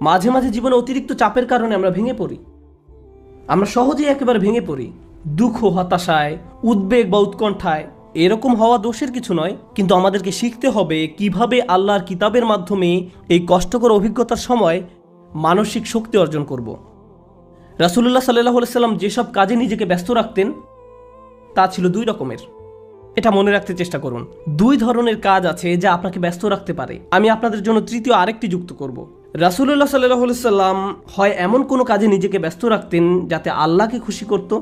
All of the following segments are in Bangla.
মাঝে মাঝে জীবনে অতিরিক্ত চাপের কারণে আমরা ভেঙে পড়ি। আমরা সহজেই একেবারে ভেঙে পড়ি। দুঃখ, হতাশায়, উদ্বেগ বা উৎকণ্ঠায়, এরকম হওয়া দোষের কিছু নয়, কিন্তু আমাদেরকে শিখতে হবে কীভাবে আল্লাহর কিতাবের মাধ্যমে এই কষ্টকর অভিজ্ঞতার সময় মানসিক শক্তি অর্জন করব। রাসুল্লাহ সাল্লাহ সাল্লাম যেসব কাজে নিজেকে ব্যস্ত রাখতেন, তা ছিল দুই রকমের। এটা মনে রাখতে চেষ্টা করুন। দুই ধরনের কাজ আছে যা আপনাকে ব্যস্ত রাখতে পারে। আমি আপনাদের জন্য তৃতীয় আরেকটি যুক্ত করব। রাসুল্লাহ সাল্লাহ সাল্লাম হয় এমন কোনো কাজে নিজেকে ব্যস্ত রাখতেন যাতে আল্লাহকে খুশি করত,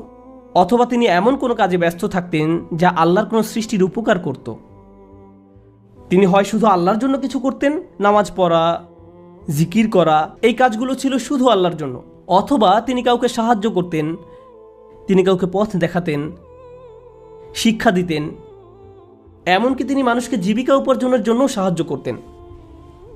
অথবা তিনি এমন কোনো কাজে ব্যস্ত থাকতেন যা আল্লাহর কোনো সৃষ্টির উপকার করত। তিনি হয় শুধু আল্লাহর জন্য কিছু করতেন, নামাজ পড়া, জিকির করা, এই কাজগুলো ছিল শুধু আল্লাহর জন্য। অথবা তিনি কাউকে সাহায্য করতেন, তিনি কাউকে পথ দেখাতেন, শিক্ষা দিতেন, এমনকি তিনি মানুষকে জীবিকা উপার্জনের জন্য সাহায্য করতেন।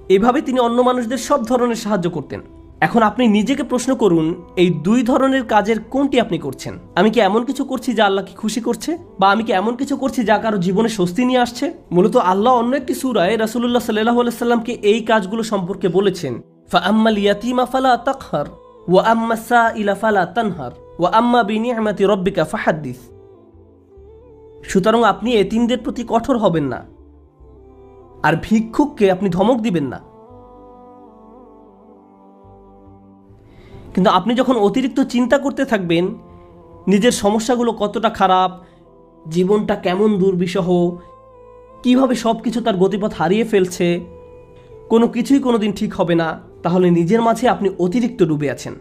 এভাবে তিনি অন্য মানুষদের সব ধরনের সাহায্য করতেন। এখন আপনি নিজেকে প্রশ্ন করুন, এই দুই ধরনের কাজের কোনটি আপনি করছেন? আমি কি এমন কিছু করছি যা আল্লাহকে খুশি করছে? বা আমি কি এমন কিছু করছি যা কারও জীবনে স্বস্তি নিয়ে আসছে? মূলত আল্লাহ অন্য একটি সুরায় রাসুল্লাহ সাল্লাহ সাল্লামকে এই কাজগুলো সম্পর্কে বলেছেন আম্মা ফালা তানহার আম্মা রব্বিকা ফাহাদ্দিস। সুতরাং আপনি এতিমদের প্রতি কঠোর হবেন না। আর ভিক্ষুককে আপনি ধমক দিবেন না। কিন্তু আপনি যখন অতিরিক্ত চিন্তা করতে থাকবেন, নিজের সমস্যাগুলো কতটা খারাপ, জীবনটা কেমন দুর্বিষহ, কীভাবে সব কিছু তার গতিপথ হারিয়ে ফেলছে, কোনো কিছুই কোনো দিন ঠিক হবে না, তাহলে নিজের মাঝে আপনি অতিরিক্ত ডুবে আছেন।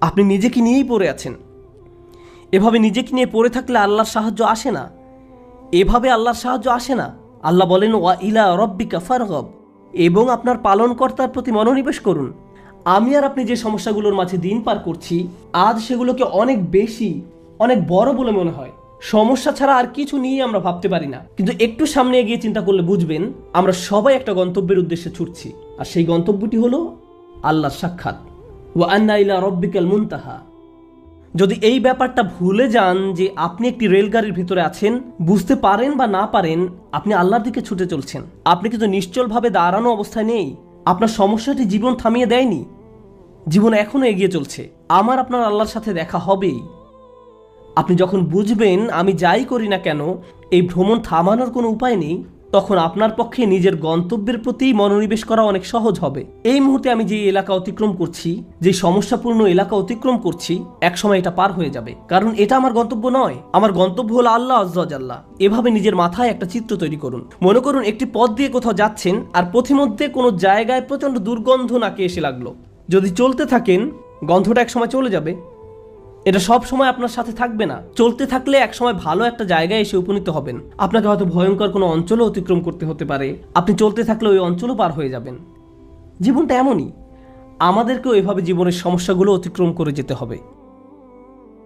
আপনি নিজেকে নিয়েই পড়ে আছেন। এভাবে নিজেকে নিয়ে পড়ে থাকলে আল্লাহর সাহায্য আসে না। এভাবে আল্লাহর সাহায্য আসে না। আল্লাহ বলেন, ওয়া ইলা রব্বিকা ফারগব। এবং আপনার পালনকর্তার প্রতি মনোনিবেশ করুন। আমি আর আপনি যে সমস্যাগুলোর মাঝে দিন পার করছি, আজ সেগুলোকে অনেক বেশি, অনেক বড় বলে মনে হয়। সমস্যা ছাড়া আর কিছু নিয়ে আমরা ভাবতে পারি না। কিন্তু একটু সামনে এগিয়ে চিন্তা করলে বুঝবেন, আমরা সবাই একটা গন্তব্যের উদ্দেশ্যে ছুটছি। আর সেই গন্তব্যটি হলো আল্লাহর সাক্ষাৎ। ওয়া আন্না ইলা রব্বিকাল মুনতাহা। যদি এই ব্যাপারটা ভুলে যান যে আপনি একটি রেলগাড়ির ভিতরে আছেন, বুঝতে পারেন বা না পারেন, আপনি আল্লাহর দিকে ছুটে চলছেন। আপনি কিন্তু নিশ্চলভাবে দাঁড়ানো অবস্থায় নেই? আপনার সমস্যাটি জীবন থামিয়ে দেয়নি? জীবন এখনও এগিয়ে চলছে। আমার আপনার আল্লাহর সাথে দেখা হবেই। আপনি যখন বুঝবেন আমি যাই করি না কেন, এই ভ্রমণ থামানোর কোনো উপায় নেই। তখন আপনার পক্ষে নিজের গন্তব্যের প্রতি মনোনিবেশ করা অনেক সহজ হবে। এই মুহূর্তে আমি যে এলাকা অতিক্রম করছি, যে সমস্যাপূর্ণ এলাকা অতিক্রম করছি, একসময় এটা পার হয়ে যাবে। কারণ এটা আমার গন্তব্য নয়। আমার গন্তব্য হলো আল্লাহ আল্লাহ এভাবে নিজের মাথায় একটা চিত্র তৈরি করুন। মনে করুন, একটি পথ দিয়ে কোথাও যাচ্ছেন আর পথিমধ্যে কোনো জায়গায় প্রচণ্ড দুর্গন্ধ নাকে এসে লাগল। যদি চলতে থাকেন, গন্ধটা একসময় চলে যাবে। এটা সব সময় আপনার সাথে থাকবে না। চলতে থাকলে একসময় ভালো একটা জায়গায় এসে উপনীত হবেন। আপনাকে হয়তো ভয়ঙ্কর কোনো অঞ্চলও অতিক্রম করতে হতে পারে। আপনি চলতে থাকলে ওই অঞ্চলও পার হয়ে যাবেন। জীবনটা এমনই। আমাদেরকেও এভাবে জীবনের সমস্যাগুলো অতিক্রম করে যেতে হবে।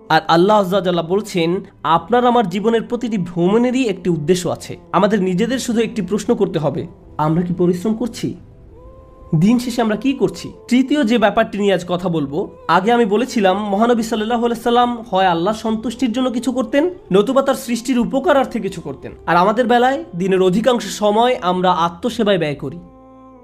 আর আল্লাহ আজ্লাহ বলছেন, আপনার আমার জীবনের প্রতিটি ভ্রমণেরই একটি উদ্দেশ্য আছে। আমাদের নিজেদের শুধু একটি প্রশ্ন করতে হবে, আমরা কি পরিশ্রম করছি? দিন শেষে আমরা কি করছি? তৃতীয় যে ব্যাপারটি নিয়ে আজ কথা বলব, আগে আমি বলেছিলাম, মহানবী সাল্লাহ সাল্লাম হয় আল্লাহ সন্তুষ্টির জন্য কিছু করতেন, নতুবা তার সৃষ্টির উপকারার্থে কিছু করতেন। আর আমাদের বেলায় দিনের অধিকাংশ সময় আমরা আত্মসেবায় ব্যয় করি।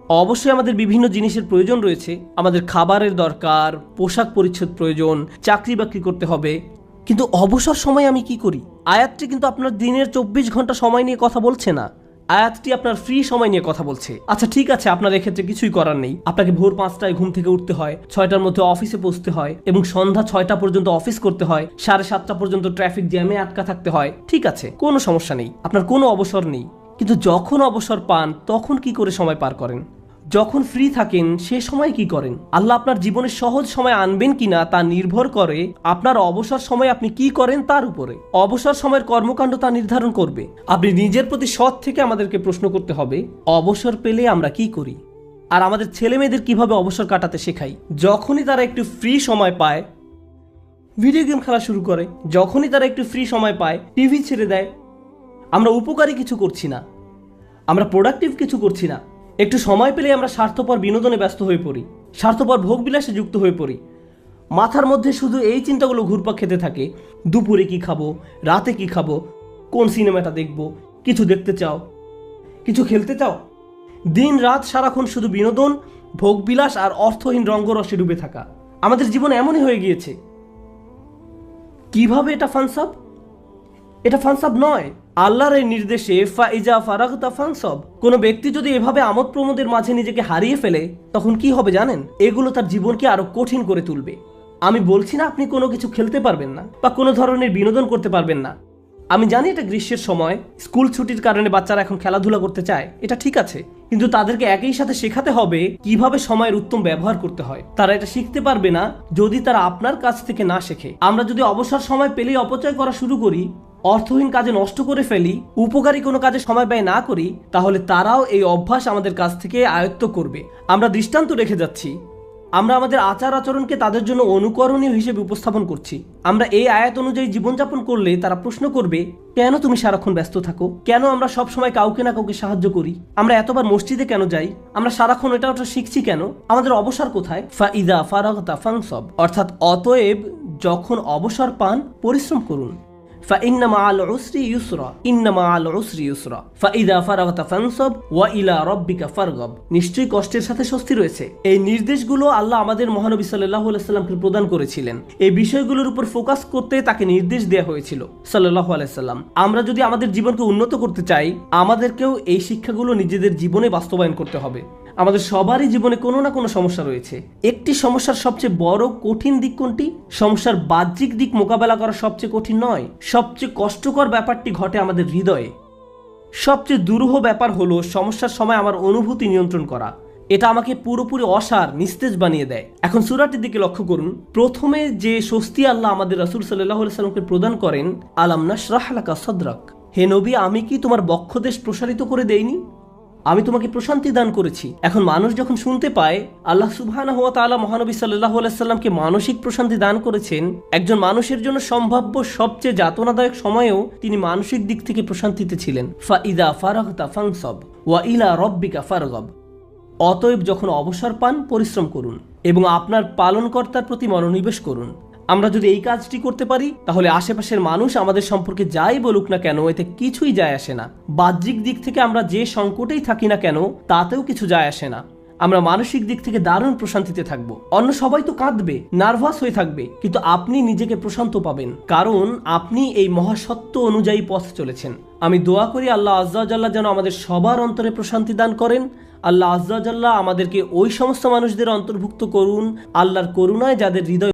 অবশ্যই আমাদের বিভিন্ন জিনিসের প্রয়োজন রয়েছে। আমাদের খাবারের দরকার, পোশাক পরিচ্ছদ প্রয়োজন, চাকরি বাকরি করতে হবে। কিন্তু অবসর সময় আমি কি করি? আয়াতটি কিন্তু আপনার দিনের চব্বিশ ঘণ্টা সময় নিয়ে কথা বলছে না। আয়াতটি আপনার ফ্রি সময় নিয়ে কথা বলছে। আচ্ছা ঠিক আছে, আপনার এক্ষেত্রে কিছুই করার নেই। আপনাকে ভোর পাঁচটায় ঘুম থেকে উঠতে হয়, ছয়টার মধ্যে অফিসে পৌঁছতে হয় এবং সন্ধ্যা ছয়টা পর্যন্ত অফিস করতে হয়, সাড়ে সাতটা পর্যন্ত ট্রাফিক জ্যামে আটকা থাকতে হয়। ঠিক আছে, কোনো সমস্যা নেই, আপনার কোনো অবসর নেই। কিন্তু যখন অবসর পান, তখন কি করে সময় পার করেন? যখন ফ্রি থাকেন, সে সময় কি করেন? আল্লাহ আপনার জীবনে সহজ সময় আনবেন কিনা তা নির্ভর করে আপনার অবসর সময় আপনি কি করেন তার উপরে। অবসর সময়ের কর্মকাণ্ড তা নির্ধারণ করবে। আপনি নিজের প্রতি সৎ থেকে আমাদেরকে প্রশ্ন করতে হবে, অবসর পেলে আমরা কি করি? আর আমাদের ছেলে মেয়েদের কীভাবে অবসর কাটাতে শেখাই? যখনই তারা একটু ফ্রি সময় পায় ভিডিও গেম খেলা শুরু করে, যখনই তারা একটু ফ্রি সময় পায় টিভি ছেড়ে দেয়, আমরা উপকারী কিছু করছি না। আমরা প্রোডাক্টিভ কিছু করছি না। একটু সময় পেলে আমরা স্বার্থপর বিনোদনে ব্যস্ত হয়ে পড়ি, স্বার্থপর ভোগবিলাসে যুক্ত হয়ে পড়ি। মাথার মধ্যে শুধু এই চিন্তাগুলো ঘুরপাক খেতে থাকে, দুপুরে কি খাব, রাতে কি খাব, কোন সিনেমাটা দেখব, কিছু দেখতে চাও, কিছু খেলতে চাও? দিন রাত সারাক্ষণ শুধু বিনোদন, ভোগবিলাস আর অর্থহীন রঙ্গরসে ডুবে থাকা। আমাদের জীবন এমনই হয়ে গিয়েছে। কীভাবে এটা ফানসাব এটা ফানসাব নয়। আল্লাহর এই নির্দেশে ফাইজা ফারাগতা ফানসব কোনো ব্যক্তি যদি এভাবে আমোদ প্রমোদের মাঝে নিজেকে হারিয়ে ফেলে, তখন কি হবে জানেন? এগুলো তার জীবনকে আরও কঠিন করে তুলবে। আমি বলছি না আপনি কোনো কিছু খেলতে পারবেন না বা কোনো ধরনের বিনোদন করতে পারবেন না। আমি জানি এটা গ্রীষ্মের সময়, স্কুল ছুটির কারণে বাচ্চারা এখন খেলাধুলা করতে চায়, এটা ঠিক আছে। কিন্তু তাদেরকে একই সাথে শেখাতে হবে কীভাবে সময়ের উত্তম ব্যবহার করতে হয়। তারা এটা শিখতে পারবে না যদি তারা আপনার কাছ থেকে না শেখে। আমরা যদি অবসর সময় পেলেই অপচয় করা শুরু করি অর্থহীন কাজে নষ্ট করে ফেলি, উপকারী কোনো কাজে সময় ব্যয় না করি, তাহলে তারাও এই অভ্যাস আমাদের কাছ থেকে আয়ত্ত করবে। আমরা দৃষ্টান্ত রেখে যাচ্ছি। আমরা আমাদের আচার আচরণকে তাদের জন্য অনুকরণীয় হিসেবে উপস্থাপন করছি। আমরা এই আয়াত অনুযায়ী জীবনযাপন করলে তারা প্রশ্ন করবে, কেন তুমি সারাক্ষণ ব্যস্ত থাকো? কেন আমরা সব সময় কাউকে না কাউকে সাহায্য করি? আমরা এতবার মসজিদে কেন যাই? আমরা সারাক্ষণ এটা ওটা শিখছি কেন? আমাদের অবসর কোথায়? ফাইদা ফারাগতা ফাংসব অর্থাৎ অতএব যখন অবসর পান, পরিশ্রম করুন। فإن مع العسر يسرا إن مع العسر يسرا فإذا فرغت فانصب وإلى ربك فارغب নিশ্চয়ই কষ্টের সাথে স্বস্তি রয়েছে এই নির্দেশগুলো আল্লাহ আমাদের মহানবী সাল্লাল্লাহু আলাইহি সাল্লামকে প্রদান করেছিলেন এই বিষয়গুলোর উপর ফোকাস করতে তাকে নির্দেশ দেওয়া হয়েছিল সাল্লাল্লাহু আলাইহি সাল্লাম আমরা যদি আমাদের জীবনকে উন্নত করতে চাই আমাদেরকেও এই শিক্ষাগুলো নিজেদের জীবনে বাস্তবায়ন করতে হবে আমাদের সবারই জীবনে কোনো না কোনো সমস্যা রয়েছে। একটি সমস্যার সবচেয়ে বড় কঠিন দিক কোনটি? সমস্যার বাহ্যিক দিক মোকাবেলা করা সবচেয়ে কঠিন নয়। সবচেয়ে কষ্টকর ব্যাপারটি ঘটে আমাদের হৃদয়ে। সবচেয়ে দুরূহ ব্যাপার হলো সমস্যার সময় আমার অনুভূতি নিয়ন্ত্রণ করা। এটা আমাকে পুরোপুরি অসার, নিস্তেজ বানিয়ে দেয়। এখন সুরাটির দিকে লক্ষ্য করুন। প্রথমে যে স্বস্তি আল্লাহ আমাদের রাসুল সাল্লাহ সাল্লামকে প্রদান করেন, আলাম নাশরাহলাকা সদরাক? হে নবী, আমি কি তোমার বক্ষদেশ প্রসারিত করে দেইনি? আমি তোমাকে প্রশান্তি দান করেছি। এখন মানুষ যখন শুনতে পায়, আল্লাহ সুবহানাহু ওয়া তাআলা মহানবী সাল্লাল্লাহু আলাইহি সাল্লামকে মানসিক প্রশান্তি দান করেছেন, একজন মানুষের জন্য সম্ভাব্য সবচেয়ে যাতনাদায়ক সময়েও তিনি মানসিক দিক থেকে প্রশান্তিতে ছিলেন। ফাইদা ফারাগতা ফানসব ওয়া ইলা রব্বিকা ফারগব। অতএব যখন অবসর পান, পরিশ্রম করুন এবং আপনার পালনকর্তার প্রতি মনোনিবেশ করুন। আমরা যদি এই কাজটি করতে পারি, তাহলে আশেপাশের মানুষ আমাদের সম্পর্কে যাই বলুক না কেন, এতে কিছুই যায় আসে না। বাহ্যিক দিক থেকে আমরা যে সংকটেই থাকি না কেন, তাতেও কিছু যায় আসে না। আমরা মানসিক দিক থেকে দারুণ প্রশান্তিতে থাকব। অন্য সবাই তো কাঁদবে, নার্ভাস হয়ে থাকবে, কিন্তু আপনি নিজেকে প্রশান্ত পাবেন। কারণ আপনি এই মহাসত্য অনুযায়ী পথ চলেছেন। আমি দোয়া করি আল্লাহ আজ্জাল্লাহ যেন আমাদের সবার অন্তরে প্রশান্তি দান করেন। আল্লাহ আজ্জাল্লাহ আমাদেরকে ওই সমস্ত মানুষদের অন্তর্ভুক্ত করুন। আল্লাহর করুণায় যাদের হৃদয়